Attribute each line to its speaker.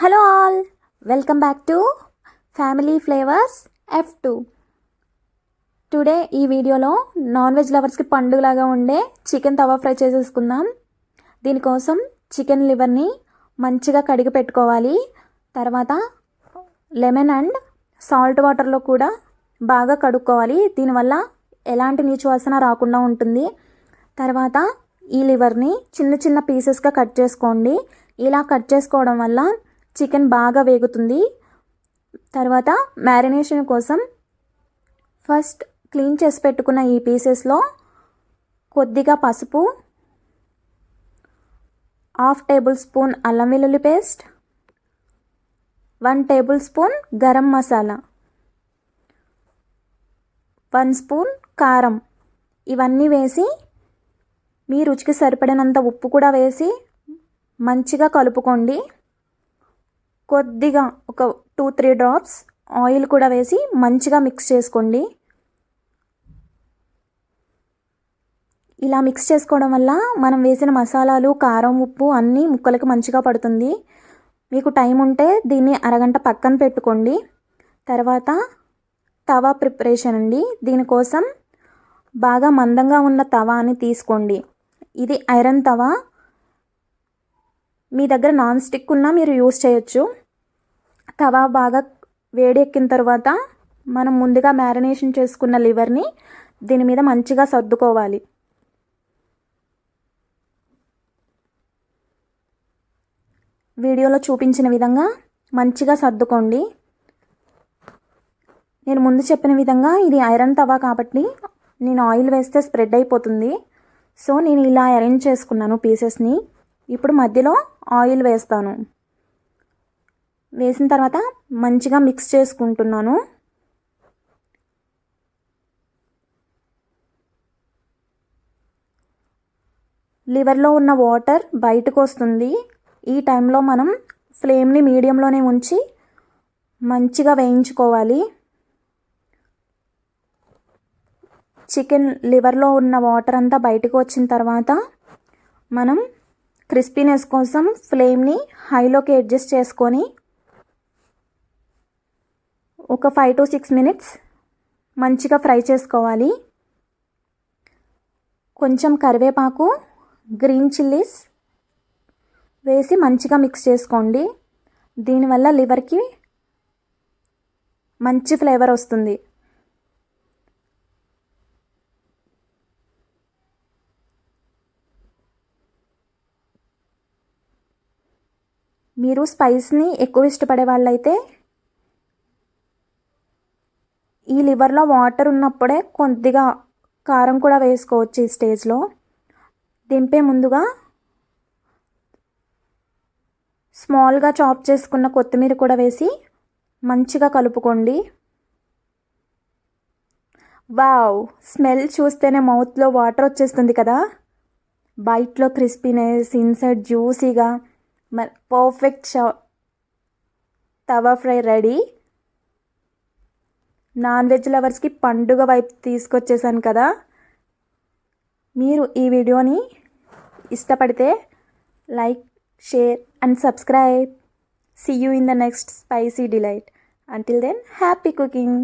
Speaker 1: Hello all welcome back to family flavours F two today ఈ వీడియోలో non veg లవర్స్కి పండుగలాగా ఉండే chicken తవా fry చేసేసుకుందాం. దీనికోసం చికెన్ లివర్ని మంచిగా కడిగి పెట్టుకోవాలి. తర్వాత లెమన్ అండ్ సాల్ట్ వాటర్లో కూడా బాగా కడుక్కోవాలి. దీనివల్ల ఎలాంటి నీచు వాసన రాకుండా ఉంటుంది. తర్వాత ఈ లివర్ని చిన్న చిన్న పీసెస్గా కట్ చేసుకోండి. ఇలా కట్ చేసుకోవడం వల్ల చికెన్ బాగా వేగుతుంది. తర్వాత మ్యారినేషన్ కోసం ఫస్ట్ క్లీన్ చేసి పెట్టుకున్న ఈ పీసెస్లో కొద్దిగా పసుపు హాఫ్ టేబుల్ స్పూన్ అల్లం వెల్లుల్లి paste one tablespoon garam masala one spoon కారం. ఇవన్నీ వేసి మీ రుచికి సరిపడినంత ఉప్పు కూడా వేసి మంచిగా కలుపుకోండి. కొద్దిగా ఒక టూ త్రీ డ్రాప్స్ ఆయిల్ కూడా వేసి మంచిగా మిక్స్ చేసుకోండి. ఇలా మిక్స్ చేసుకోవడం వల్ల మనం వేసిన మసాలాలు కారం ఉప్పు అన్నీ ముక్కలకు మంచిగా పడుతుంది. మీకు టైం ఉంటే దీన్ని అరగంట పక్కన పెట్టుకోండి. తర్వాత తవా ప్రిపరేషన్ అండి. దీనికోసం బాగా మందంగా ఉన్న తవాని తీసుకోండి. ఇది ఐరన్ తవా. మీ దగ్గర నాన్ స్టిక్ ఉన్నా మీరు యూస్ చేయొచ్చు. తవా బాగా వేడెక్కిన తర్వాత మనం ముందుగా మ్యారినేషన్ చేసుకున్న లివర్ని దీని మీద మంచిగా సర్దుకోవాలి. వీడియోలో చూపించిన విధంగా మంచిగా సర్దుకోండి. నేను ముందు చెప్పిన విధంగా ఇది ఐరన్ తవా కాబట్టి నేను ఆయిల్ వేస్తే స్ప్రెడ్ అయిపోతుంది. సో నేను ఇలా అరేంజ్ చేసుకున్నాను పీసెస్ని. ఇప్పుడు మధ్యలో ఆయిల్ వేస్తాను. వేసిన తర్వాత మంచిగా మిక్స్ చేసుకుంటున్నాను. లివర్లో ఉన్న వాటర్ బయటకు వస్తుంది. ఈ టైంలో మనం ఫ్లేమ్ని మీడియంలోనే ఉంచి మంచిగా వేయించుకోవాలి. చికెన్ లివర్లో ఉన్న వాటర్ అంతా బయటకు వచ్చిన తర్వాత మనం క్రిస్పీనెస్ కోసం ఫ్లేమ్ని హైలోకి అడ్జస్ట్ చేసుకొని ఒక ఫైవ్ టు సిక్స్ మినిట్స్ మంచిగా ఫ్రై చేసుకోవాలి. కొంచెం కరివేపాకు గ్రీన్ చిల్లీస్ వేసి మంచిగా మిక్స్ చేసుకోండి. దీనివల్ల లివర్కి మంచి ఫ్లేవర్ వస్తుంది. మీరు స్పైస్ని ఎక్కువ ఇష్టపడే వాళ్ళైతే ఈ లివర్లో వాటర్ ఉన్నప్పుడే కొద్దిగా కారం కూడా వేసుకోవచ్చు ఈ స్టేజ్లో. దింపే ముందుగా స్మాల్గా చాప్ చేసుకున్న కొత్తిమీర కూడా వేసి మంచిగా కలుపుకోండి. వావ్! స్మెల్ చూస్తేనే మౌత్లో వాటర్ వచ్చేస్తుంది కదా. బయట్లో క్రిస్పీనెస్ ఇన్సైడ్ జ్యూసీగా మరి perfect Shah tawa fry ready. Non veg లవర్స్కి పండుగ వైపు తీసుకొచ్చేసాను కదా. మీరు ఈ వీడియోని ఇష్టపడితే like share and subscribe. See you in the next spicy delight until then happy cooking